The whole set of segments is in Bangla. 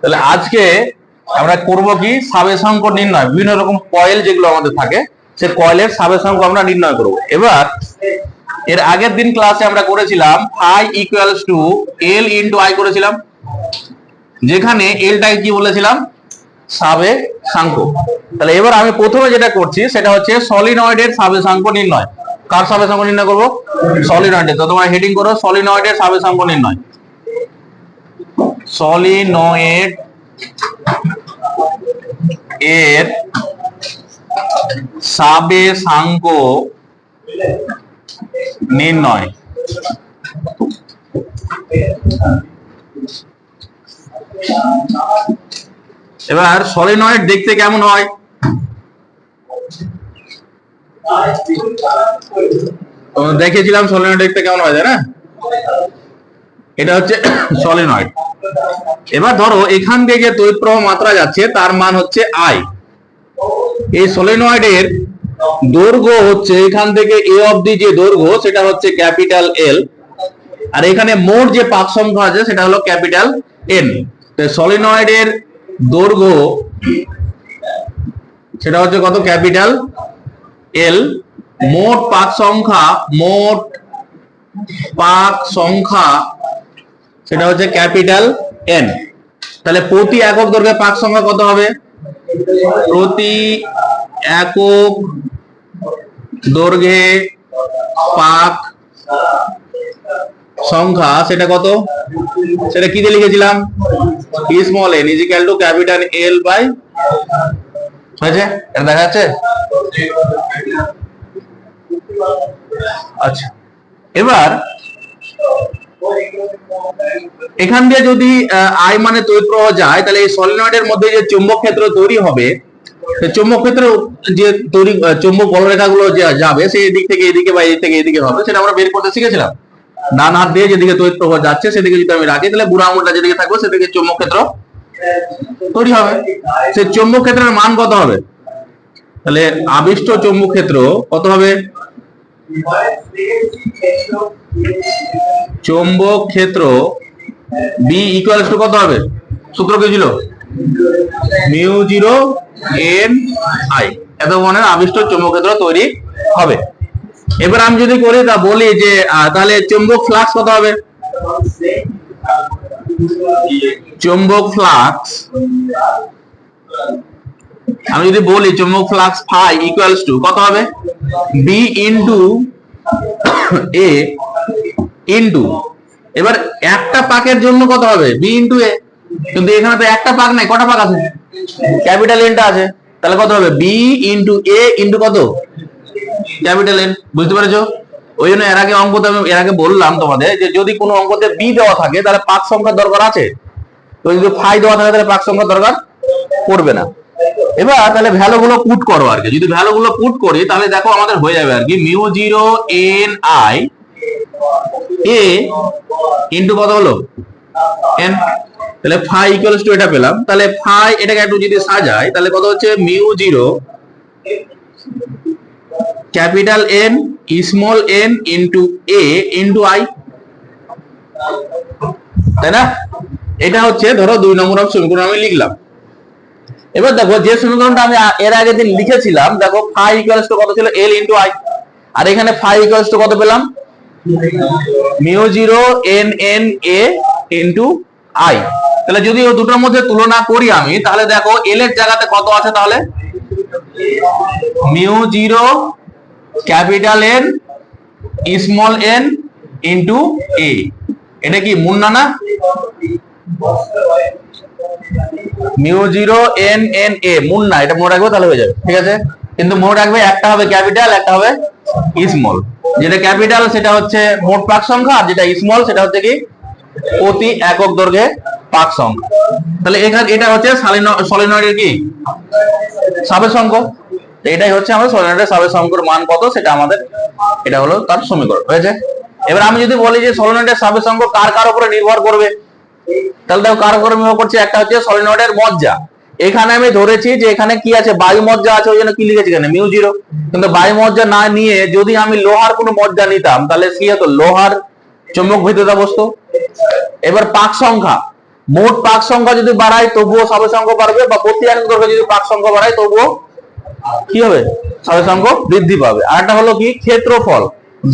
তাহলে আজকে আমরা করব কি? সাবেশাঙ্ক নির্ণয়। বিভিন্ন রকম কয়েল যেগুলো আমাদের থাকে, সে কয়েলের সাবেশাঙ্ক আমরা নির্ণয় করব। এবার, এর আগের দিন ক্লাসে আমরা করেছিলাম I equals to L into I করেছিলাম, যেখানে এলটাকে কি বলেছিলাম? সাবে সাঙ্ক তাহলে এবার আমি প্রথমে যেটা করছি, সেটা হচ্ছে সলিনয়েডের সাবে সাঙ্ক নির্ণয়। কার সাবে সাঙ্ক নির্ণয় করব? সলিনয়েডের তো তোমরা হেডিং করো সলিনয়েডের সাবে সাঙ্ক নির্ণয়। সলিনয়েড এর সাবে সাঙ্ক নির্ণয়। এবার সলিনয়েড দেখতে কেমন হয়? দেখেছিলাম সলিনয়েড দেখতে কেমন হয়, তাই না? এটা হচ্ছে সলিনয়েড এবার ধরো, এখান থেকে যে প্রবাহ মাত্রা যাচ্ছে, তার মান হচ্ছে আই এই সলিনয়েডের দৈর্ঘ্য হচ্ছে এখান থেকে এ অবধি যে দৈর্ঘ্য, সেটা হচ্ছে ক্যাপিটাল এল আর এখানে মোট যে পাক সংখ্যা আছে, সেটা হলো ক্যাপিটাল এন সলিনয়েডের দৈর্ঘ্য, সেটা হচ্ছে কত? ক্যাপিটাল এল মোট পাক সংখ্যা, মোট পাক সংখ্যা সেটা হচ্ছে ক্যাপিটাল এন তাহলে প্রতি একক দৈর্ঘ্যে পাক সংখ্যা কত হবে? প্রতি একক দৈর্ঘ্যে পাক সংখ্যা সেটা কত? সেটা কি দিয়ে লিখেছিলাম? Small N is equal to capital L by হয়েছে? এটা দেখা যাচ্ছে? আচ্ছা। এবার এখান দিয়ে যদি আই মানে তড়িৎ প্রবাহ যায়, তাহলে এই সলিনয়েডের মধ্যে যে চুম্বক ক্ষেত্র তৈরি হবে চুম্বক ক্ষেত্র যে তৈরি চুম্বক বলরেখাগুলো যে যাবে, সেই দিক থেকে এদিকে বা এই থেকে এদিকে হবে, সেটা আমরা বের করতে শিখেছিলাম। ডান হাত দিয়ে যেদিকে তড়িৎ প্রবাহ যাচ্ছে, সেদিকে যদি আমি রাখি, তাহলে বুড়া আঙুলটা যেদিকে থাকবে, সেদিকে চুম্বক ক্ষেত্র তৈরি হবে। সেই চুম্বক ক্ষেত্রের মান কত হবে? তাহলে আবিষ্ট চুম্বক ক্ষেত্র কত হবে? চৌম্বক ক্ষেত্র বি ইকুয়ালস টু কত হবে? সূত্র কি ছিল? Mu zero N I. এত মনের আবিষ্ট চৌম্বক ক্ষেত্র তৈরি হবে। এবার আমি যদি করি তা বলি যে তাহলে চুম্বক ফ্লাক্স কত হবে? চুম্বক ফ্লাক্স আমি যদি বলি চুম্বক ফ্লাক্স ফাই ইকুয়ালস টু কত হবে? বি ইনটু এ ইনটু এবার একটা পাকের জন্য কত হবে? বি ইনটু এ কিন্তু এখানে তো একটা পাক নাই, কটা পাক আছে? ক্যাপিটাল এনটা আছে। তাহলে কত হবে? বি ইনটু এ ইনটু কত? ক্যাপিটাল এন বুঝতে পেরেছ? ওই জন্য এর আগে অঙ্কতে আমি এর আগে বললাম তোমাদের যে যদি কোনো অঙ্কতে বি দেওয়া থাকে, তাহলে পাক সংখ্যার দরকার আছে। তো যদি ফাই দেওয়া থাকে, তাহলে পাক সংখ্যার দরকার পড়বে না। এবার তাহলে ভ্যালু গুলো পুট করো আর কি। যদি ভ্যালু গুলো পুট করি, তাহলে দেখো আমাদের হয়ে যাবে আর কি, mu zero N I A into কত হলো? এন তাহলে ফাই ইকুয়ালস টু এটা পেলাম। তাহলে ফাই এটাকে একটু যদি সাজাই, তাহলে কত হচ্ছে? Mu zero capital N small N into A into I তাই না? এটা হচ্ছে ধরো দুই নম্বর সমীকরণ আমি লিখলাম। এবার দেখো, যে সমীকরণটা আমি এর আগের দিন লিখেছিলাম, দেখো ফাই ইকুয়ালস টু কত ছিল? এল ইন্টু আই আর এখানে ফাই ইকুয়ালস টু কত পেলাম? Mu zero N N A into I তাহলে যদি ও দুটোর মধ্যে তুলনা করি আমি, তাহলে দেখো এল এর জায়গাতে কত আছে তাহলে? Mu zero capital N small N into A এটা কি মুন্না না? Mu zero N N A. Munna এটা হয়ে যাবে কিন্তু রাখবে একটা হবে ক্যাপিটাল, একটা হবে সেটা হচ্ছে এটা হচ্ছে এটাই হচ্ছে আমাদের মান কত, সেটা আমাদের, এটা হলো তার এবার আমি যদি বলি যে সলিনয়েডের সাবের কার কার উপরে নির্ভর করবে? তাহলে দেখো কার উপরে নির্ভর করছে? একটা হচ্ছে সলিনয়েডের মজ্জা। এখানে আমি ধরেছি যে এখানে কি আছে? বায়ু মজ্জা আছে, ওই জন্য কি লিখেছি এখানে? Mu zero. কিন্তু বায়ু মজ্জা না নিয়ে যদি আমি লোহার কোনো মজ্জা নিতাম, তাহলে কি হতো? লোহার চুম্বক ভিত্তিতা বস্তু। এবার পাক সংখ্যা। মোট পাক সংখ্যা যদি বাড়ায়, তবুও সাবেক সংখ্যা বাড়বে বা প্রতি দৈর্ঘ্যে যদি পাক সংখ্যা বাড়ায়, তবুও কি হবে? সাবেক সংখ্যা বৃদ্ধি পাবে। আর একটা হলো কি? ক্ষেত্রফল।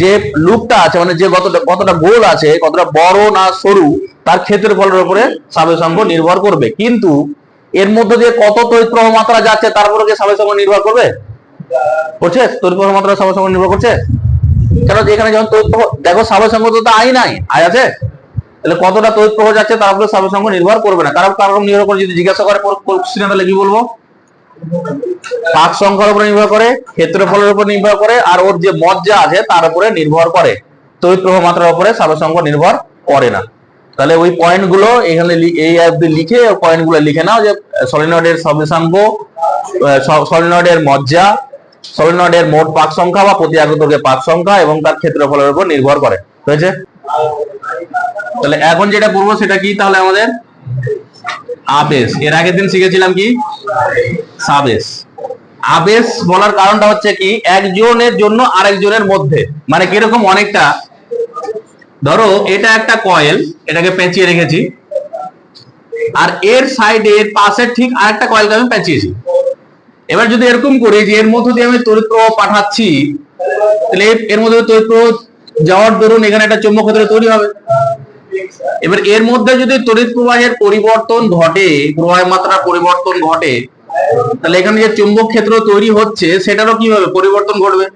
যে লুপটা আছে মানে যে কতটা কতটা গোল আছে, কতটা বড় না সরু তার ক্ষেত্রের ক্ষেত্রফলের উপরে সাবেক সংখ্যা নির্ভর করবে। কিন্তু এর মধ্যে দিয়ে কত তড়িৎ প্রবাহ মাত্রা যাচ্ছে তার উপরে সাবেক সংখ্যা নির্ভর করবে? করছে? তড়িৎ প্রবাহ মাত্রা সাবেক সংখ্যা নির্ভর করছে? কেন এখানে যখন তড়িৎ প্রবাহ দেখো সাবেক সংখ্যা তো আই নাই আই আছে। তাহলে কতটা তড়িৎ প্রবাহ যাচ্ছে তার উপরে সাবেক সংখ্যা নির্ভর করবে না। কারণ কারণ নির্ভর করে যদি জিজ্ঞাসা করে কোশ্চেনে তাহলে কি বলব? পাক সংখ্যার উপর নির্ভর করে ক্ষেত্রফলের উপর নির্ভর করে, আর ওর যে মজ্জা আছে তার উপরে নির্ভর করে। তড়িৎ প্রবাহ মাত্রার উপরে সাবেক সংখ্যা নির্ভর করে না। তাহলে ওই পয়েন্টগুলো এখানে এই অ্যাপ লিখে পয়েন্টগুলো লিখে নাও যে সলিনয়েডের সবেশাঙ্ক সলিনয়েডের মজ্জা সলিনয়েডের মোট পাক সংখ্যা বা প্রতি আগতকে পাক সংখ্যা এবং তার ক্ষেত্রফলের উপর নির্ভর করে। হয়েছে? তাহলে এখন যেটা পড়ব সেটা কি তাহলে আমাদের? আবেশ এর আগের দিন শিখেছিলাম কি? সাবেশ আবেশ বলার কারণটা হচ্ছে কি, একজনের জন্য আরেকজনের মধ্যে। মানে কীরকম অনেকটা ধরো এটা একটা কয়েল এটাকে পেঁচিয়ে রেখেছি। আর এর সাইডে এর পাশের ঠিক আরেকটা কয়েলকে আমি পেঁচিয়েছি। এবার যদি এরকম করি যে এর মধ্যে দিয়ে আমি তড়িৎ প্রবাহ পাঠাচ্ছি, তাহলে এর মধ্যে তড়িৎ প্রবাহ যাওয়ার দরুন এখানে একটা চৌম্বক ক্ষেত্র তৈরি হবে। এবার এর মধ্যে যদি তড়িৎ প্রবাহের পরিবর্তন ঘটে, প্রবাহের মাত্রা পরিবর্তন ঘটে, তাহলে এখানে যে চুম্বক ক্ষেত্র তৈরি হচ্ছে, সেটারও কি হবে পরিবর্তন ঘটবে?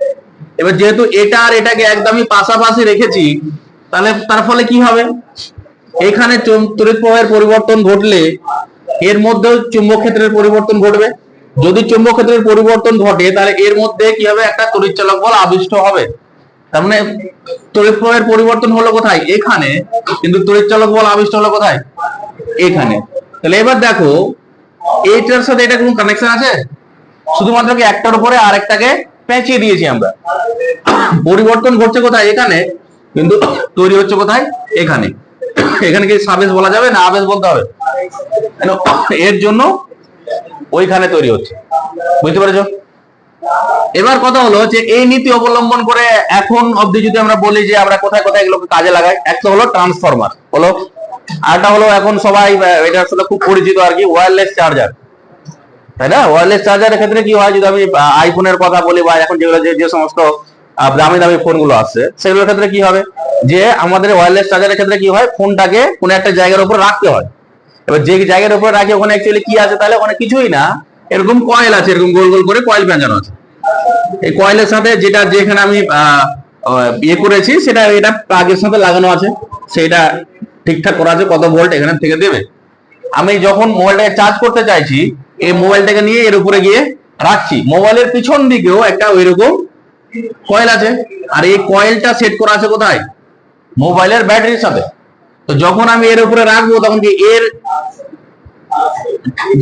এবার যেহেতু এটা আর এটাকে একদমই পাশাপাশি রেখেছি তাহলে তার ফলে কি হবে? এখানে তড়িৎ প্রবাহের পরিবর্তন ঘটলে এর মধ্যেও চুম্বক ক্ষেত্রের পরিবর্তন ঘটবে। যদি চুম্বক ক্ষেত্রের পরিবর্তন ঘটে, তাহলে এর মধ্যে কি হবে? একটা তড়িৎ চালক বল আবিষ্ট হবে। তার মানে তড়িৎ প্রবাহের পরিবর্তন হলো কোথায়? এখানে। কিন্তু তড়িৎ চালক বল আবিষ্ট হলো কোথায়? এখানে। তাহলে এবার দেখো, এইটার সাথে এটা কোনো কানেকশন আছে? শুধুমাত্র কি একটার উপরে আরেকটাকে পেঁচিয়ে দিয়েছি আমরা। পরিবর্তন ঘটছে কোথায়? এখানে। কিন্তু তৈরি হচ্ছে কোথায়? এখানে। এখানে কি সাবেশ বলা যাবে না আবেশ বলতে হবে? এর জন্য ওইখানে তৈরি হচ্ছে। বুঝতে পেরেছ? এবার কথা হলো যে এই নীতি অবলম্বন করে এখন অবধি যদি আমরা বলি যে আমরা কোথায় কোথায় এগুলোকে কাজে লাগাই, একটা হলো ট্রান্সফরমার হলো আরটা হলো এখন সবাই, এটার সাথে খুব পরিচিত আর কি ওয়্যারলেস চার্জার তাই না? ওয়্যারলেস চার্জারের ক্ষেত্রে কি হয় যদি আমি আইফোনের কথা বলি বা এখন যেগুলো যে সমস্ত দামি দামি ফোনগুলো আসছে সেগুলোর ক্ষেত্রে কি হবে? যে আমাদের ওয়্যারলেস চার্জারের ক্ষেত্রে কি হয়? ফোনটাকে কোনো একটা জায়গার উপর রাখতে হয়। এবার যে জায়গার উপর রাখি, ওখানে অ্যাকচুয়ালি কি আছে? তাহলে ওখানে কিছুই না। এরকম কয়েল আছে, এরকম গোল গোল করে কয়েল পেঁচানো আছে। এই কয়েলের সাথে যেটা যেখানে আমি ইয়ে করেছি, সেটা এটা প্লাগের সাথে লাগানো আছে। সেটা ঠিকঠাক করা আছে, কত ভোল্ট এখানে থেকে দেবে। আমি যখন মোবাইলটাকে চার্জ করতে চাইছি, এই মোবাইলটাকে নিয়ে এর উপরে গিয়ে রাখছি। মোবাইলের পিছন দিকেও একটা ওইরকম কয়েল আছে, আর এই কয়েলটা সেট করা আছে কোথায়? মোবাইলের ব্যাটারির সাথে। তো যখন আমি এর উপরে রাখব, তখন কি এর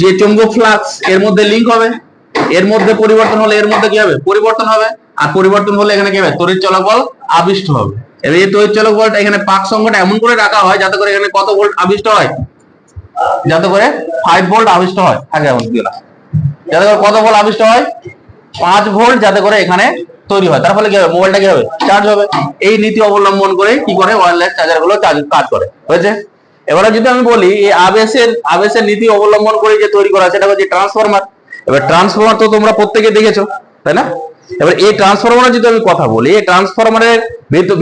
যে চুম্বক ফ্লাক্স, এর মধ্যে লিংক হবে? এর মধ্যে পরিবর্তন হলে এর মধ্যে কি হবে? পরিবর্তন হবে। আর পরিবর্তন হলে এখানে কি হবে? তড়িৎ চলক বল আবিষ্ট হবে। এবার এই তড়িৎ চলক বলটা এখানে পাক সংখ্যাটা এমন করে রাখা হয়, যাতে করে এখানে কত ভোল্ট আবিষ্ট হয়? যাতে করে ফাইভ ভোল্ট আবিষ্ট হয়। আগে এমন দিয়ে যাতে করে কত ভোল্ট আবিষ্ট হয়? পাঁচ ভোল্ট যাতে করে এখানে তৈরি হয়। তার ফলে কি হবে? মোবাইলটা কি হবে? চার্জ হবে। এই নীতি অবলম্বন করে কি করে? ওয়্যারলেস চার্জারগুলো কাজ করে। হয়েছে? এবারে যদি আমি বলি, এই আবেশের আবেশের নীতি অবলম্বন করে যে তৈরি করা সেটা হচ্ছে ট্রান্সফরমার এবার ট্রান্সফরমার তো তোমরা প্রত্যেকে দেখেছ, তাই না? এবার এই ট্রান্সফরমারের যদি আমি কথা বলি, এই ট্রান্সফরমারের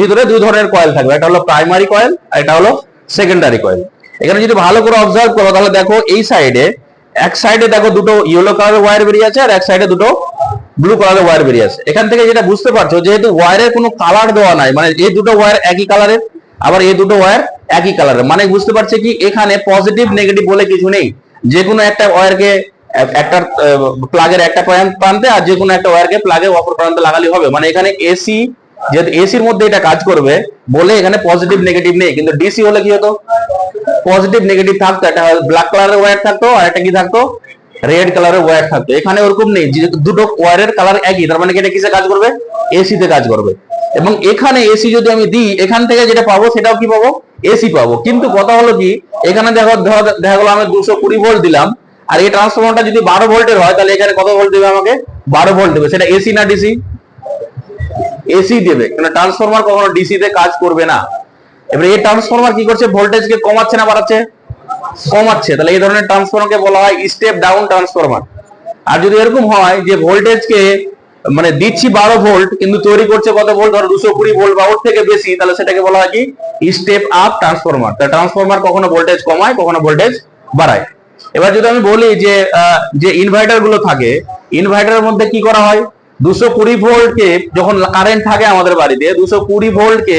ভিতরে দুই ধরনের কয়েল থাকবে। একটা হলো প্রাইমারি কয়েল আর এটা হলো সেকেন্ডারি কয়েল এখানে যদি ভালো করে অবজার্ভ করো, তাহলে দেখো এই সাইডে এক সাইডে দেখো দুটো ইয়েলো কালারের ওয়্যার বেরিয়ে আছে আর এক সাইডে দুটো ব্লু কালারের ওয়্যার বেরিয়ে আছে এখান থেকে যেটা বুঝতে পারছ, যেহেতু ওয়্যারের কোনো কালার দেওয়া নাই মানে এই দুটো ওয়্যার একই কালারের আবার এই দুটো ওয়্যার একই কালারের মানে বুঝতে পারছে কি এখানে পজিটিভ নেগেটিভ বলে কিছু নেই। যে কোনো একটা ওয়্যারকে একটা প্লাগের একটা প্রান্তে আর যে কোনো একটা ওয়্যারকে প্লাগের অপর প্রান্তে লাগালে হবে। মানে এখানে এসি যেহেতু এসির মধ্যে এটা কাজ করবে, বলে এখানে পজিটিভ নেগেটিভ নেই। কিন্তু ডিসি হলে কি হতো? পজিটিভ নেগেটিভ থাকতো। একটা ব্ল্যাক কালারের ওয়্যার থাকতো, আর একটা কি থাকতো? রেড কালারের ওয়্যার থাকতো এখানে ওরকম নেই দুটো ওয়্যারের কালার একই, তার মানে এটা কিসে কাজ করবে? এসি তে কাজ করবে। এবং এখানে এসি যদি আমি দিই, এখান থেকে যেটা পাবো, সেটাও কি পাবো? এসি পাবো। কিন্তু কথা হলো কি, এখানে দেখো দেখা গেলো আমি দুশো কুড়ি ভোল্ট দিলাম, আর এই ট্রান্সফরমারটা যদি বারো ভোল্টের হয়, তাহলে এখানে কত ভোল্ট দেবে আমাকে? বারো ভোল্ট দেবে। সেটা এসি না ডিসি এসি দেবে। কেন ট্রান্সফরমার কখনো ডিসি তে কাজ করবে না। এবার এই ট্রান্সফরমার কি করছে? ভোল্টেজকে কমাচ্ছে না বাড়াচ্ছে? কমাচ্ছে তাহলে এই ধরনের ট্রান্সফরমারকে বলা হয় স্টেপ ডাউন ট্রান্সফরমার আর যদি এরকম হয় যে ভোল্টেজকে মানে দিচ্ছি বারো ভোল্ট কিন্তু তৈরি করছে কত ভোল্ট ধরো দুশো কুড়ি ভোল্ট বা ওর থেকে বেশি, তাহলে সেটাকে বলা হয় কি? স্টেপ আপ ট্রান্সফরমার তা ট্রান্সফরমার কখনো ভোল্টেজ কমায়, কখনো ভোল্টেজ বাড়ায়। এবার যদি আমি বলি যে যে ইনভার্টারগুলো থাকে ইনভার্টারের মধ্যে কি করা হয়? দুশো কুড়ি ভোল্টকে যখন কারেন্ট থাকে আমাদের বাড়িতে, দুশো কুড়ি ভোল্টকে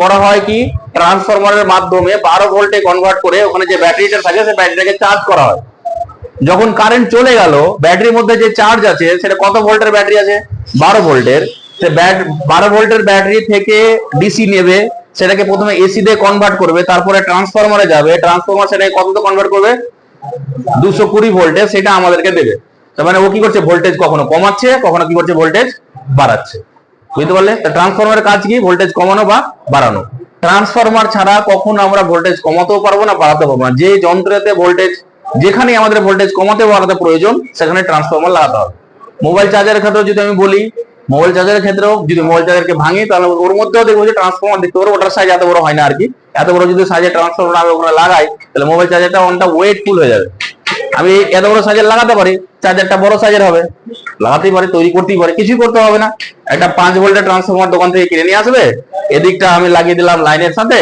করা হয় কি? ট্রান্সফরমারের মাধ্যমে বারো ভোল্টে কনভার্ট করে ওখানে যে ব্যাটারিটা থাকে, সেই ব্যাটারিটাকে চার্জ করা হয়। যখন কারেন্ট চলে গেল ব্যাটারির মধ্যে যে চার্জ আছে, সেটা কত ভোল্টের ব্যাটারি আছে? বারো ভোল্টের। সে ব্যাট বারো ভোল্টের ব্যাটারি থেকে ডিসি নেবে, সেটাকে প্রথমে এসি দিয়ে কনভার্ট করবে, তারপরে ট্রান্সফরমারে যাবে ট্রান্সফরমার সেটাকে কততে কনভার্ট করবে? দুশো কুড়ি ভোল্টে সেটা আমাদেরকে দেবে। তার মানে ও কি করছে? ভোল্টেজ কখনো কমাচ্ছে, কখনো কি করছে? ভোল্টেজ বাড়াচ্ছে। বুঝতে পারলে? ট্রান্সফরমারের কাজ কি? ভোল্টেজ কমানো বা বাড়ানো। ট্রান্সফরমার ছাড়া কখনো আমরা ভোল্টেজ কমাতেও পারব না বাড়াতে পারব না। যে যন্ত্রেতে ভোল্টেজ যেখানে আমাদের ভোল্টেজ কমাতে বাড়াতে প্রয়োজন, সেখানে ট্রান্সফরমার লাগাতে হবে। মোবাইল চার্জারের ক্ষেত্রেও যদি আমি বলি মোবাইল চার্জারের ক্ষেত্রেও যদি মোবাইল চার্জারকে ভাঙি, তাহলে ওর মধ্যেও দেখব যে ট্রান্সফরমার দেখতে পারব ওটার সাইজ এত বড় হয় না আর কি। এত বড় যদি সাইজের ট্রান্সফরমার আমি ওখানে লাগাই, তাহলে মোবাইল চার্জারটা অনেকটা ওয়েটফুল হয়ে যাবে। আমি এত বড় সাইজের লাগাতে পারি, চার্জারটা বড় সাইজের হবে। লাগাতেই পারি, তৈরি করতেই পারি, কিছুই করতে হবে না। একটা পাঁচ ভোল্টের ট্রান্সফরমার দোকান থেকে কিনে নিয়ে আসবে, এদিকটা আমি লাগিয়ে দিলাম লাইনের সাথে,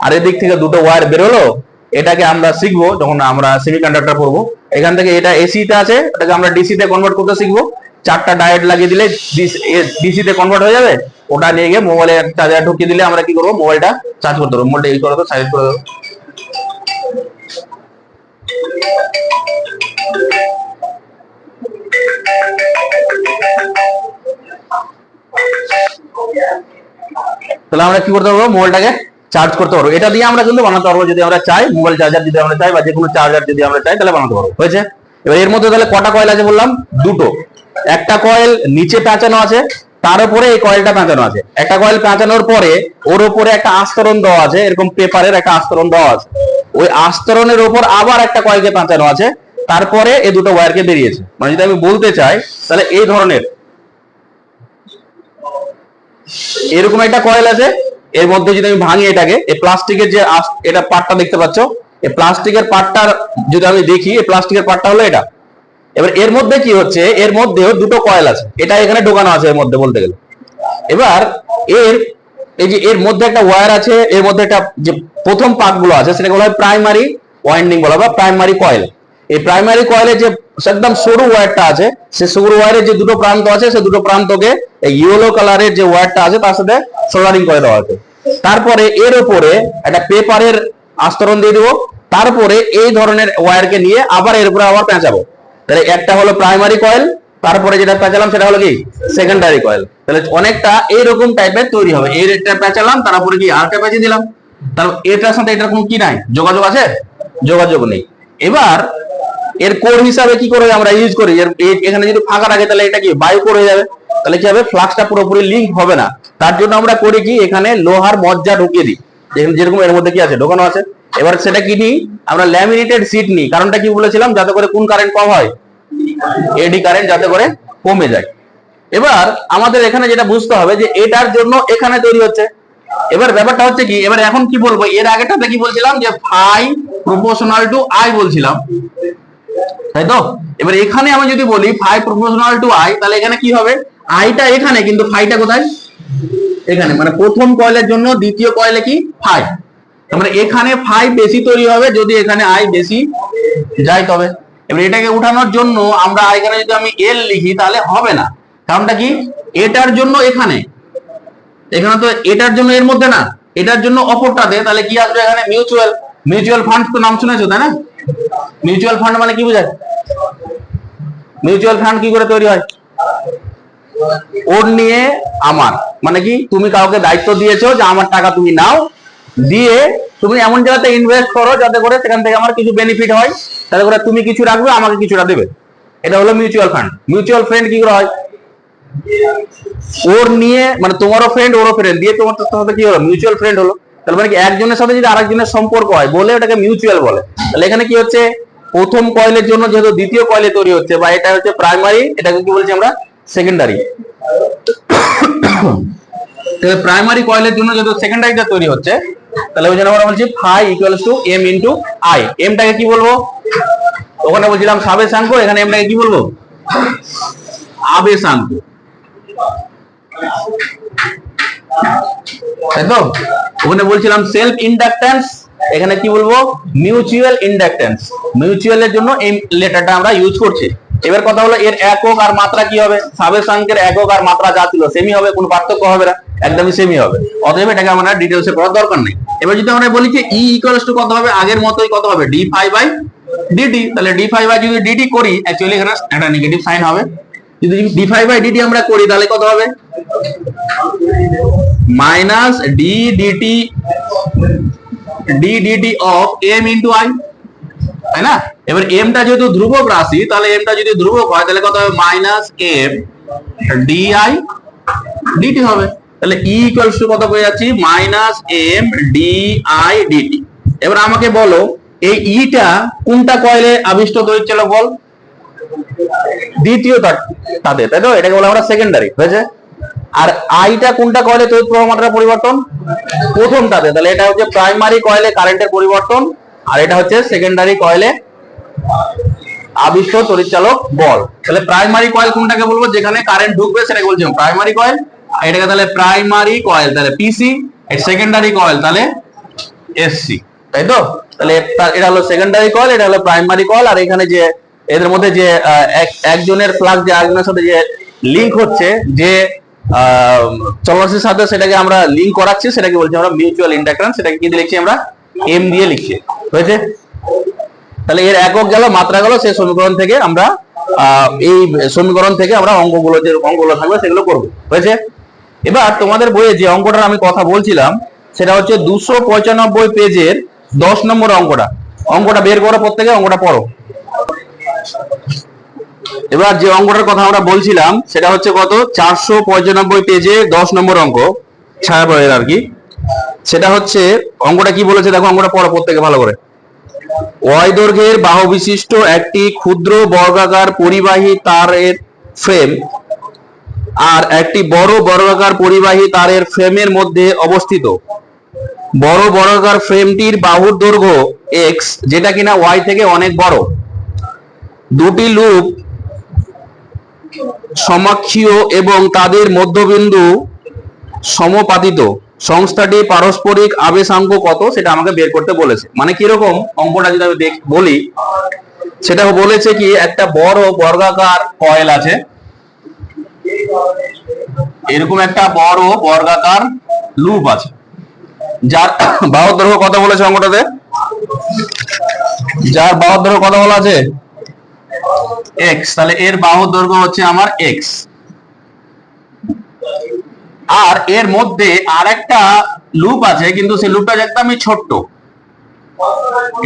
আর এদিক থেকে দুটো ওয়্যার বেরোলো, এটাকে আমরা শিখব, যখন আমরা সেমি কন্ডাক্টর পড়ব এখান থেকে এটা এসি তে আছে এটাকে আমরা ডিসি তে কনভার্ট করতে শিখব। চারটা ডায়েট লাগিয়ে দিলে ডিসি তে কনভার্ট হয়ে যাবে, ওটা নিয়ে গিয়ে মোবাইলে চার্জার ঢুকিয়ে দিলে আমরা কি করব মোবাইলটা চার্জ করতে পারব। মোবাইলটা ইউজ করে দেবো সাইড করে দেবো। তাহলে আমরা কি করতে পারব? মোবাইলটাকে চার্জ করতে পারব। এটা দিয়ে আমরা কিন্তু বানাতে পারব, যদি আমরা চাই। মোবাইল চার্জার যদি আমরা চাই বা যে কোনো চার্জার যদি আমরা চাই, তাহলে বানাতে পারব। হয়েছে? এবার এর মধ্যে তাহলে কটা কয়েল আছে বললাম? দুটো। একটা কয়েল নিচে পেঁচানো আছে তার উপরে এই কয়েলটা পেঁচানো আছে। একটা কয়েল পেঁচানোর পরে ওর উপরে একটা আস্তরণ দেওয়া আছে, এরকম পেপারের একটা আস্তরণ দেওয়া আছে। ওই আস্তরণের উপর আবার একটা কয়েলকে পেঁচানো আছে, তারপরে এই দুটো ওয়্যারকে বেরিয়েছে। মানে যদি আমি বলতে চাই, তাহলে এই ধরনের এরকম একটা কয়েল আছে, এর মধ্যে যদি আমি ভাঙি এটাকে, এই প্লাস্টিকের যে এটা পার্টটা দেখতে পাচ্ছ, এই প্লাস্টিকের পার্টটার যদি আমি দেখি, এই প্লাস্টিকের পার্টটা হলো এটা। এবার এর মধ্যে কি হচ্ছে? এর মধ্যেও দুটো কয়েল আছে। এটা এখানে ঢোকানো আছে এর মধ্যে বলতে গেলে। এবার এর, এই যে এর মধ্যে একটা ওয়্যার আছে, এর মধ্যে একটা যে প্রথম পার্টগুলো আছে, সেটাকে বলা হয় প্রাইমারি ওয়াইন্ডিং বলা বা প্রাইমারি কয়েল এই প্রাইমারি কয়েলের যে একদম সরু ওয়্যারটা আছে, সে সরু ওয়্যারের যে দুটো প্রান্ত আছে, সে দুটো প্রান্তকে এই ইয়েলো কালারের যে ওয়্যারটা আছে, তার সাথে সোল্ডারিং করে দেওয়া আছে তারপরে এর উপরে একটা পেপারের আস্তরণ দিয়ে দিব। তারপরে এই ধরনের ওয়্যারকে নিয়ে আবার এর উপরে আবার পেঁচাবো। তাহলে একটা হলো প্রাইমারি কয়েল তারপরে যেটা পেঁচালাম সেটা হলো কি? সেকেন্ডারি কয়েল তাহলে অনেকটা এইরকম টাইপের তৈরি হবে। এই রেটটা পেঁচালাম, তারপরে কি? আরেকটা পেঁচিয়ে দিলাম। তার এটার সাথে এটার কোনো কি নাই? যোগাযোগ আছে? যোগাযোগ নেই। এবার এর কোর হিসাবে কি করে আমরা ইউজ করি? এর এখানে যদি ফাঁকা রাখে তাহলে এটা কি? বায়ু কোর হয়ে যাবে। তাহলে কি হবে? ফ্লাক্সটা পুরোপুরি লিঙ্ক হবে না। তার জন্য আমরা করি কি? এখানে লোহার মজ্জা ঢুকিয়ে দিই। যেরকম এর মধ্যে কি আছে? ঢোকানো আছে। এবার সেটা কি নিই? আমরা ল্যামিনেটেড সিট নিই। কারণটা কি বলেছিলাম? যাতে করে কোন কারেন্ট কম হয়? এডি কারেন্ট যাতে করে কমে যায়। এবার আমাদের এখানে যেটা বুঝতে হবে যে এটার জন্য এখানে তৈরি হচ্ছে। এবার ব্যাপারটা হচ্ছে কি? এবার এখন কি বলব? এর আগেটাতে কি বলছিলাম? যে ফাই প্রপোর্শনাল টু আই বলছিলাম। তাই তো? এবার এখানে আমি যদি বলি ফাই প্রপোর্শনাল টু আই তাহলে এখানে কি হবে? আইটা এখানে, কিন্তু ফাইটা কোথায়? এখানে। মানে প্রথম কয়েলের জন্য দ্বিতীয় কয়েলে কি? ফাই তার মানে এখানে ফাই বেশি তৈরি হবে, যদি এখানে আই বেশি যায় তবে। এবার এটাকে উঠানোর জন্য আমরা এখানে যদি আমি এল লিখি, তাহলে হবে না। কারণটা কি? এটার জন্য এখানে। এখানে তো এটার জন্য এর মধ্যে না, এটার জন্য অপরটাতে তাহলে কি আসবে এখানে? মিউচুয়াল মিউচুয়াল ফান্ড তো নাম শুনেছো, তাই না? মিউচুয়াল ফান্ড মানে কি বোঝায়? মিউচুয়াল ফান্ড কি করে তৈরি হয়? ওর নিয়ে আমার। মানে কি? তুমি কাউকে দায়িত্ব দিয়েছ যে আমার টাকা তুমি নাও দিয়ে তুমি এমন জায়গাতে ইনভেস্ট করো যাতে করে সেখান থেকে আমার কিছু বেনিফিট হয়। তাতে করে তুমি কিছু রাখবে, আমাকে কিছুটা দেবে। এটা হলো মিউচুয়াল ফান্ড মিউচুয়াল ফ্রেন্ড কি করে হয়? ওর নিয়ে মানে তোমারও ফ্রেন্ড ওরও ফ্রেন্ড দিয়ে তোমার সাথে কি হলো? মিউচুয়াল ফ্রেন্ড হলো। তাহলে মানে কি একজনের সাথে যদি আরেকজনের সম্পর্ক হয়, বলে ওটাকে মিউচুয়াল বলে। তাহলে এখানে কি হচ্ছে? প্রথম কয়েলের জন্য যেহেতু দ্বিতীয় কয়েলে তৈরি হচ্ছে, বা এটা হচ্ছে প্রাইমারি এটাকে কি বলছি আমরা? সেকেন্ডারি তাহলে প্রাইমারি কয়েলের জন্য যেহেতু সেকেন্ডারিটা তৈরি হচ্ছে, তাহলে ওই জন্য আমরা বলছি phi equals to M into I এমটাকে কি বলব? ওখানে বলছিলাম সাবেশাঙ্ক এখানে এমটাকে কি বলব? আবেশাঙ্ক তাই তো? ওখানে বলছিলাম সেলফ ইন্ডাকট্যান্স এখানে কি বলব? মিউচুয়াল ইন্ডাকট্যান্স মিউচুয়ালের জন্য এই লেটারটা আমরা ইউজ করছি। এবার কথা হলো এর একক আর মাত্রা কি হবে? সাবেশাঙ্কের একক আর মাত্রা যা ছিল সেমই হবে, কোনো পার্থক্য হবে না, একদমই সেমই হবে। অতএব এটাকে আমরা ডিটেলসে করার দরকার নেই। এবার যদি আমরা বলি যে ই ইকুয়ালস টু কত হবে, আগের মতোই কত হবে? ডি ফাইভ বাই ডিটি তাহলে ডি ফাইভ বাই যদি ডিটি করি অ্যাকচুয়ালি এখানে একটা নেগেটিভ সাইন হবে। যদি ডি ফাইভ বাই ডিটি আমরা করি, তাহলে কত হবে? Minus D DT D DT of M into I তাই না এবার এমটা যেহেতু ধ্রুবক রাশি, তাহলে এমটা যদি ধ্রুবক হয়, তাহলে কত হবে? মাইনাস এম ডিআই ডিটি হবে। তাহলে ই ইকুয়ালস টু কত পেয়ে যাচ্ছি? মাইনাস এম ডিআই ডিটি এবার আমাকে বলো, এই ইটা কোনটা কয়েলে আবিষ্ট তড়িৎ চালক বল? দ্বিতীয় তাতে, তাই তো? এটাকে বলে আমরা সেকেন্ডারি হয়েছে? আর আইটা কোনটা কয়েলে তড়িৎ প্রবাহ মাত্রা পরিবর্তন? প্রথমটাতে তাহলে এটা হচ্ছে প্রাইমারি কয়েলে কারেন্টের পরিবর্তন। আর এটা হচ্ছে সেকেন্ডারি কয়েলে আবিষ্ট তড়িৎচালক বল। তাহলে প্রাইমারি কয়েল কোনটাকে বলব? যেখানে কারেন্ট ঢুকবে সেটাকে বলছি প্রাইমারি কয়েল এটাকে তাহলে প্রাইমারি কয়েল তাহলে পিসি সেকেন্ডারি কয়েল তাহলে এসসি তাই তো? তাহলে এটা- হলো সেকেন্ডারি কয়েল এটা হলো প্রাইমারি কয়েল আর এখানে যে, এদের মধ্যে যে এক- একজনের ফ্লাক্স যে আরেকজনের সাথে যে লিংক হচ্ছে, যে চলরাশির সাথে সেটাকে আমরা লিংক করাচ্ছি, সেটাকে বলছি আমরা মিউচুয়াল ইন্ডাকট্যান্স সেটাকে কি লিখছি আমরা? এম দিয়ে লিখছি হয়েছে? তাহলে এর একক গেল, মাত্রা গেল, সেই সমীকরণ থেকে আমরা এই সমীকরণ থেকে আমরা অঙ্কগুলো যে অঙ্কগুলো থাকবে সেগুলো করব। হয়েছে? এবার তোমাদের বইয়ে যে অঙ্কটার আমি কথা বলছিলাম, সেটা হচ্ছে দুশো পঁচানব্বই পেজের দশ নম্বর অঙ্কটা। অঙ্কটা বের করো প্রত্যেকে, অঙ্কটা পড়ো। এবার যে অঙ্কটার কথা আমরা বলছিলাম, সেটা হচ্ছে কত? চারশো পঁচানব্বই পেজে দশ নম্বর অঙ্ক ছায়া আর কি। সেটা হচ্ছে, অঙ্কটা কি বলেছে? দেখো, অঙ্কটা পড়ো প্রত্যেকে ভালো করে। ওয়াই দৈর্ঘ্যের বাহু বিশিষ্ট একটি ক্ষুদ্র বর্গাকার পরিবাহী তারের ফ্রেম আর একটি বড় বর্গাকার পরিবাহী তারের ফ্রেমের মধ্যে অবস্থিত। বড় বর্গাকার ফ্রেমটির বাহুর দৈর্ঘ্য এক্স যেটা কিনা ওয়াই থেকে অনেক বড়। দুটি লুপ সমাক্ষীয় এবং তাদের মধ্যবিন্দু সমপাতিত। সংস্থাটি পারস্পরিক আবেশাঙ্ক কত সেটা আমাকে বের করতে বলেছে। মানে কীরকম অঙ্কটা যদি আমি বলি, সেটা বলেছে কি, একটা বড় বর্গাকার কয়েল আছে। এরকম একটা বড় বর্গাকার লুপ আছে। যার বাহুর দৈর্ঘ্য কত বলেছে অঙ্কটাতে? যার বাহুর দৈর্ঘ্য কত বলা আছে? এক্স তাহলে এর বাহুর দৈর্ঘ্য হচ্ছে আমার এক্স আর এর মধ্যে আরেকটা লুপ আছে, কিন্তু সেই লুপটা একদমই ছোট্ট।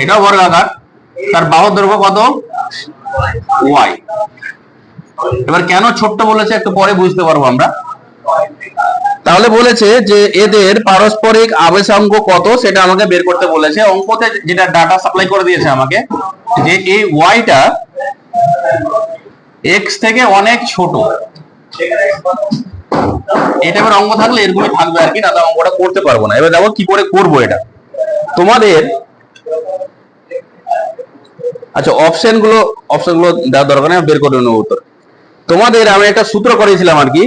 এটাও বর্গাকার। তার বাহুর দৈর্ঘ্য কত? ওয়াই এবার কেন ছোট্ট বলেছে একটু পরে বুঝতে পারব আমরা। তাহলে বলেছে যে এদের পারস্পরিক আবেশাঙ্ক কত সেটা আমাকে বের করতে বলেছে। অঙ্কতে যেটা ডাটা সাপ্লাই করে দিয়েছে আমাকে, যে এই ওয়াইটা এক্স থেকে অনেক ছোট। এটা এবার অঙ্ক থাকলে এরকমই থাকবে আর কি, না তো অঙ্কটা করতে পারব না। এবার দেখো কি করে করব এটা। তোমাদের আচ্ছা অপশনগুলো অপশনগুলো দেওয়ার দরকার নেই বের করে নেব উত্তর। তোমাদের আমি একটা সূত্র করেছিলাম আর কি।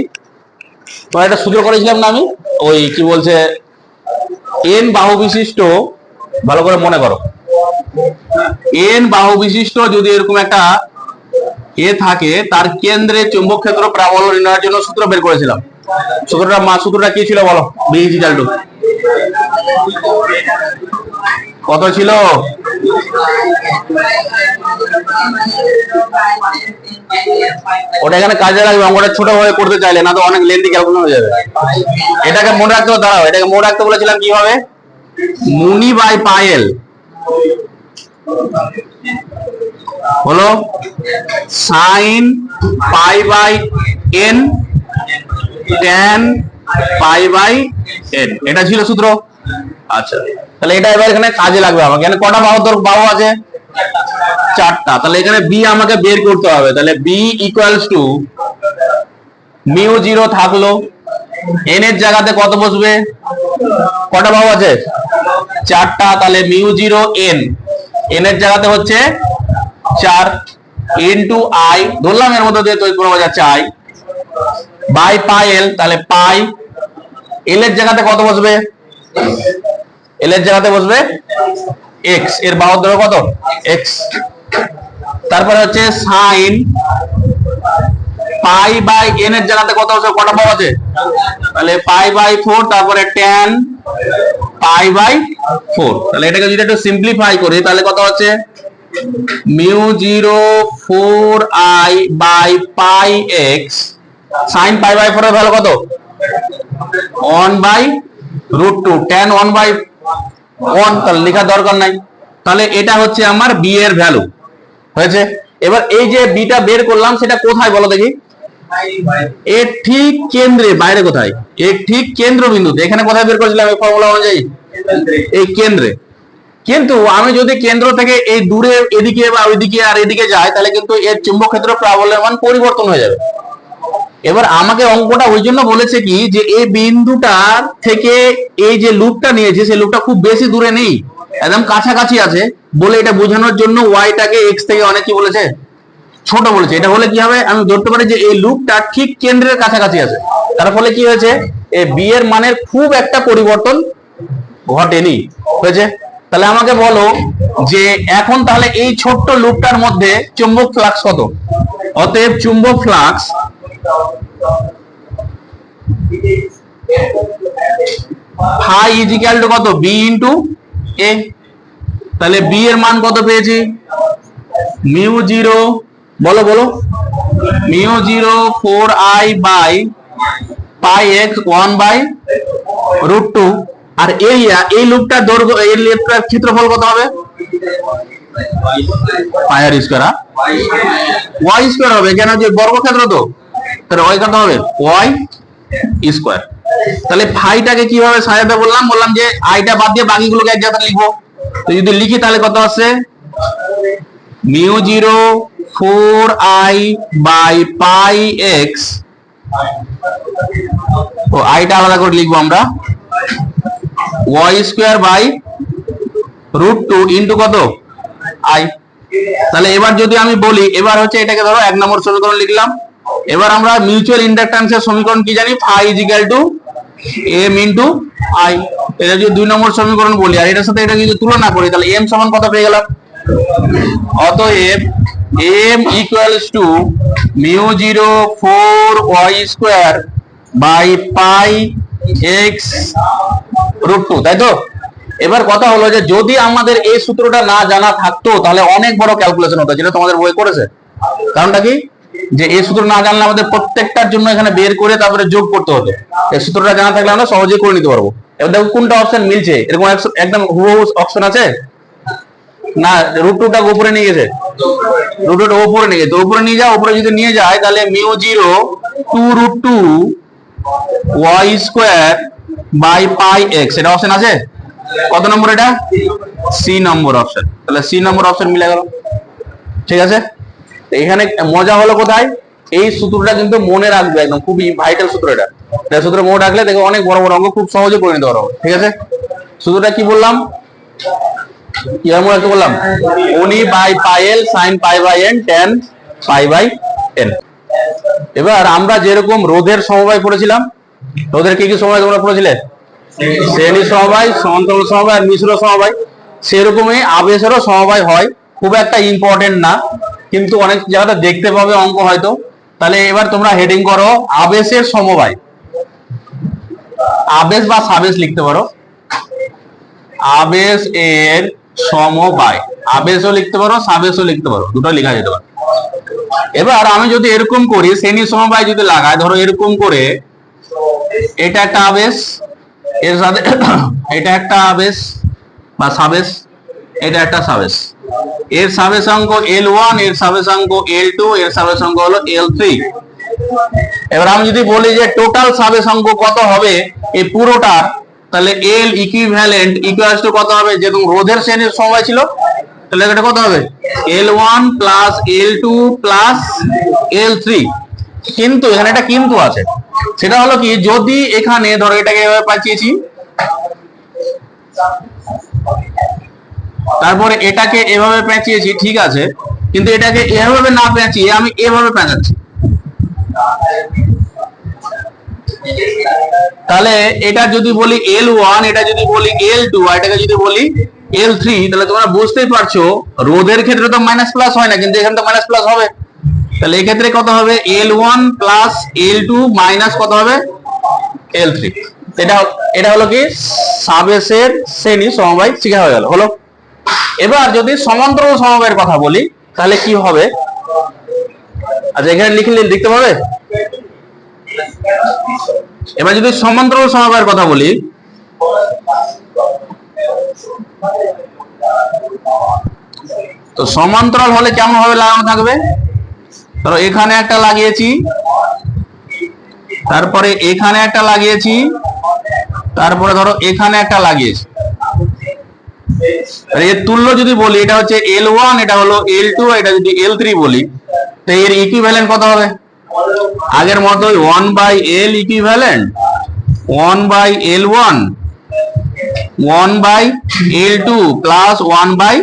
তো একটা সূত্র করেছিলাম না আমি? ওই কি বলছে এন বাহু বিশিষ্ট ভালো করে মনে করো। এন বাহু বিশিষ্ট যদি এরকম একটা এ থাকে, তার কেন্দ্রে চুম্বক ক্ষেত্র প্রাবল্য নির্ণয়ের জন্য সূত্র বের করেছিলাম। সূত্রটা মা সূত্রটা কি ছিল বলো? বিজি কত ছিল? ওটা এখানে কাজে লাগবে, অঙ্কটা ছোট ভাবে করতে চাইলে, না তো অনেক লেন্দি ক্যালকুলেশন হয়ে যাবে। এটাকে মনে রাখতে দাঁড়াও, এটাকে মনে রাখতে বলেছিলাম কি হবে? মুনি বাই পায়েল। হলো sine pi by N tan pi by N এটা ছিল সূত্র? আচ্ছা। তাহলে এটা এবার এখানে কাজে লাগবে আমাকে। এখানে কটা বাহু তোর বাহু আছে? চারটা। তাহলে এখানে বি আমাকে বের করতে হবে। তাহলে B equals to mu zero থাকল। এন এর জায়গাতে কত বসবে? কটা ভাব আছে? চারটা। তাহলে মিউ জিরো এন এন এর জায়গাতে হচ্ছে চার ইন্টু আই ধরলাম এর মধ্যে দিয়ে তৈরি করা যাচ্ছে আই বাই পাই এল তাহলে পাই এল এর জায়গাতে কত বসবে? এল এর জায়গাতে বসবে এক্সের বাহুর দৈর্ঘ্য কত? এক্স তারপরে হচ্ছে সাইন পাই বাই এন এর জায়গাতে কত বসবে? কটা পাওয়া আছে? তাহলে পাই বাই ফোর তারপরে টেন পাই বাই ফোর। তাহলে এটাকে যদি একটু সিম্পলিফাই করি, তাহলে কত হচ্ছে? Mu zero four I by pi X. Sine pi by four এর ভ্যালু কত? One by root two. Tan one by one, তাহলে লেখার দরকার নাই। তাহলে এটা হচ্ছে আমার বি এর ভ্যালু। হয়েছে? এবার এই যে বিটা বের করলাম, সেটা কোথায় বলো দেখি? এর ঠিক কেন্দ্রে বাইরে কোথায়? এর ঠিক কেন্দ্রবিন্দুতে। এখানে কোথায় বের করেছিলাম এই ফর্মুলা অনুযায়ী? এই কেন্দ্রে। কিন্তু আমি যদি কেন্দ্র থেকে এই দূরে এদিকে বা ওইদিকে আর এদিকে যাই তাহলে কিন্তু এর চুম্বক ক্ষেত্র প্রাবল্যের মান পরিবর্তন হয়ে যাবে। এবার আমাকে অঙ্কটা ওই জন্য বলেছে কি যে এই বিন্দুটা থেকে এই যে লুপটা নিয়েছে সেই লুপটা খুব বেশি দূরে নেই। একদম কাছাকাছি আছে। বলে এটা বোঝানোর জন্য ওয়াইটাকে এক্স থেকে অনেক কি বলেছে? ছোট বলেছে। এটা হলে কি হবে? আমি ধরতে পারি যে এই লুপটা ঠিক কেন্দ্রের কাছাকাছি আছে। তার ফলে কি হয়েছে? বি এর মানের খুব একটা পরিবর্তন ঘটেনি। হয়েছে? তাহলে আমাকে বলো যে এখন তাহলে এই ছোট্ট লুপটার মধ্যে চুম্বক ফ্লাক্স কত? অতএব চুম্বক flux phi is equal to কত? বি ইন্টু এ তাহলে বি এর মান কত পেয়েছি? মিউ জিরো বলো বলো। Mu zero four I by, pi X one by, root two. R area এই লুপটার দৈর্ঘ্য, এই লুপটার ক্ষেত্রফল কত হবে? Pi R square Y square হবে, কেন যে বর্গক্ষেত্র তো? তাহলে ওয়াই কত হবে? Y square. তাহলে ফাইটাকে কীভাবে সাজাতে বললাম? বললাম যে আইটা বাদ দিয়ে বাকিগুলোকে এক জায়গায় লিখব। তো যদি লিখি তাহলে কত আসছে? Mu zero four I by pi X তো আইটা আলাদা করে লিখব আমরা। Y square by root two into কত? আই তাহলে এবার যদি আমি বলি, এবার হচ্ছে এটাকে ধরো এক নম্বর সমীকরণ লিখলাম। এবার আমরা মিউচুয়াল ইন্ডাকট্যান্সের সমীকরণ কি জানি? Phi is equal to M into I এটা যদি দুই নম্বর সমীকরণ বলি, আর এটার সাথে এটা যদি তুলনা করি, তাহলে এম সমান কত পেয়ে গেলাম? অতএব M equals to mu zero four Y square by pi X root two তাই তো? এবার কথা হলো যে যদি আমাদের এই সূত্রটা না জানা থাকতো, তাহলে অনেক বড় ক্যালকুলেশন হতো, যেটা তোমাদের বই করেছে। কারণটা কি? যে এই সূত্র না জানলে আমাদের প্রত্যেকটার জন্য এখানে বের করে তারপরে যোগ করতে হতো এই সূত্রটা জানা থাকলে আমরা সহজেই করে নিতে পারব। এবার দেখো কোনটা অপশন মিলছে? এরকম একদম হুবহু অপশন আছে? না রুট টুটা উপরে নিয়ে গেছে। রুট টুটা উপরে নিয়ে গেছে। উপরে নিয়ে যাও উপরে যদি নিয়ে যায়, তাহলে mu zero two root two Y square by pi X. এটা অপশন আছে? কত নম্বর এটা? সি নম্বর অপশন তাহলে সি নম্বর অপশন মিলে গেল। ঠিক আছে? এখানে মজা হলো কোথায়? এই সূত্রটা কিন্তু মনে রাখবে একদম, খুবই ভাইটাল সূত্র এটা। এটা সূত্র মনে রাখলে দেখো অনেক বড় বড় অঙ্ক খুব সহজে করে নিতে পারব ঠিক আছে? সূত্রটা কি বললাম? কি আর মনে বললাম? উনি by pi L sine pi by N tan pi by N এবার আমরা যেরকম রোধের সমবায় পড়েছিলাম, রোধের কি কি সমবায় তোমরা পড়েছিলে? শ্রেণি সমবায়, সমান্তরাল সমবায়, আর মিশ্র সমবায়। সেরকমই আবেশেরও সমবায় হয়, খুব একটা ইম্পর্টেন্ট না, কিন্তু অনেক জায়গাতে দেখতে পাবে অঙ্ক হয়তো। তাহলে এবার তোমরা হেডিং করো, আবেশের সমবায়। আবেশ বা সাবেশ লিখতে পারো। আবেশ এর সমবায়। আবেশও লিখতে পারো, সাবেশও লিখতে পারো, দুটো লেখা যেতে পারে। এবার আমি যদি এরকম করি, শ্রেণি সমবায় যদি লাগাই, ধরো এরকম করে, এটা একটা আবেশ, এর সাথে এটা একটা আবেশ বা সাবেশ, এটা একটা সাবেশ। এর সাবেশাঙ্ক এল ওয়ানের সাবেশাঙ্ক এল টু এর সাবেশাঙ্ক হলো এল থ্রি এবার আমি যদি বলি যে টোটাল সাবেশাঙ্ক কত হবে, এই পুরোটা তাহলে এল ইকুইভ্যালেন্ট ইকুয়ালস টু কত হবে? যেরকম রোধের শ্রেণির সময় ছিল, তাহলে এটা কত হবে? L one plus L two plus L three কিন্তু এখানে একটা কিন্তু আছে। সেটা হলো কি, যদি এখানে ধরো এটাকে এভাবে পাঠিয়েছি, তারপরে এটাকে এভাবে পেঁচিয়েছি, ঠিক আছে? কিন্তু এটাকে এভাবে না পেঁচিয়ে আমি এভাবে পেঁচাচ্ছি। তাহলে এটা যদি বলি এল ওয়ান এটা যদি বলি এল টু আর এটাকে যদি বলি এল থ্রি তাহলে তোমরা বুঝতেই পারছ, রোধের ক্ষেত্রে তো মাইনাস প্লাস হয় না, কিন্তু এখানে তো মাইনাস প্লাস হবে। তাহলে এক্ষেত্রে কত হবে? L one plus L two minus কত হবে? এল থ্রি এটা এটা হলো কি? সাবেসের শ্রেণি সমবায় শিখা হয়ে গেল। হলো? এবার যদি সমান্তরাল সমবায়ের কথা বলি, তাহলে কি হবে? আচ্ছা এখানে লিখলে লিখতে পারবে এবার যদি সমান্তরাল সমবায়ের কথা বলি, তো সমান্তরাল হলে কেমন ভাবে লাগানো থাকবে? ধরো এখানে একটা লাগিয়েছি, তারপরে এখানে একটা লাগিয়েছি, তারপরে ধরো এখানে একটা লাগিয়েছি। এর তুল্য যদি বলি, এটা হচ্ছে এল ওয়ান এটা হলো এল টু এটা যদি এল থ্রি বলি, তো এর ইকুইভ্যালেন্ট কত হবে? আগের মতোই one by L equivalent one by L one one by L two plus one by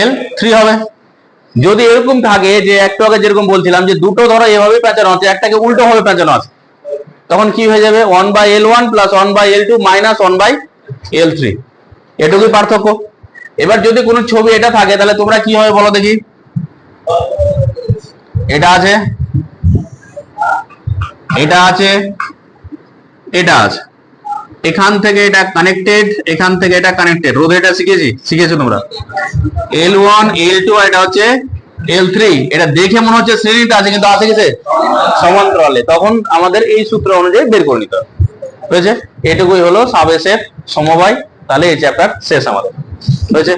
L three হবে। যদি এরকম থাকে যে একটু আগে যেরকম বলছিলাম যে দুটো ধরো এভাবে পেঁচানো আছে, একটাকে উল্টো ভাবে পেঁচানো আছে, তখন কি হয়ে যাবে? One by L one plus one by L two minus one by L three এটুকুই পার্থক্য। এবার যদি কোনো ছবি এটা থাকে, তাহলে তোমরা কি হবে বলো দেখি? এটা আছে? এটা আছে? এটা আছে। এখান থেকে এটা কানেক্টেড এখান থেকে এটা কানেক্টেড রোধ এটা শিখেছি? শিখেছো তোমরা? এল ওয়ান এল টু এটা হচ্ছে এল থ্রি এটা দেখে মনে হচ্ছে শ্রেণীটা আছে, কিন্তু আছে কিসে? সমান্তরালে। তখন আমাদের এই সূত্র অনুযায়ী বের করে নিতে হবে। হয়েছে এটুকুই হলো সাবেসের সমবায়। তাহলে এই চ্যাপ্টার শেষ আমাদের। হয়েছে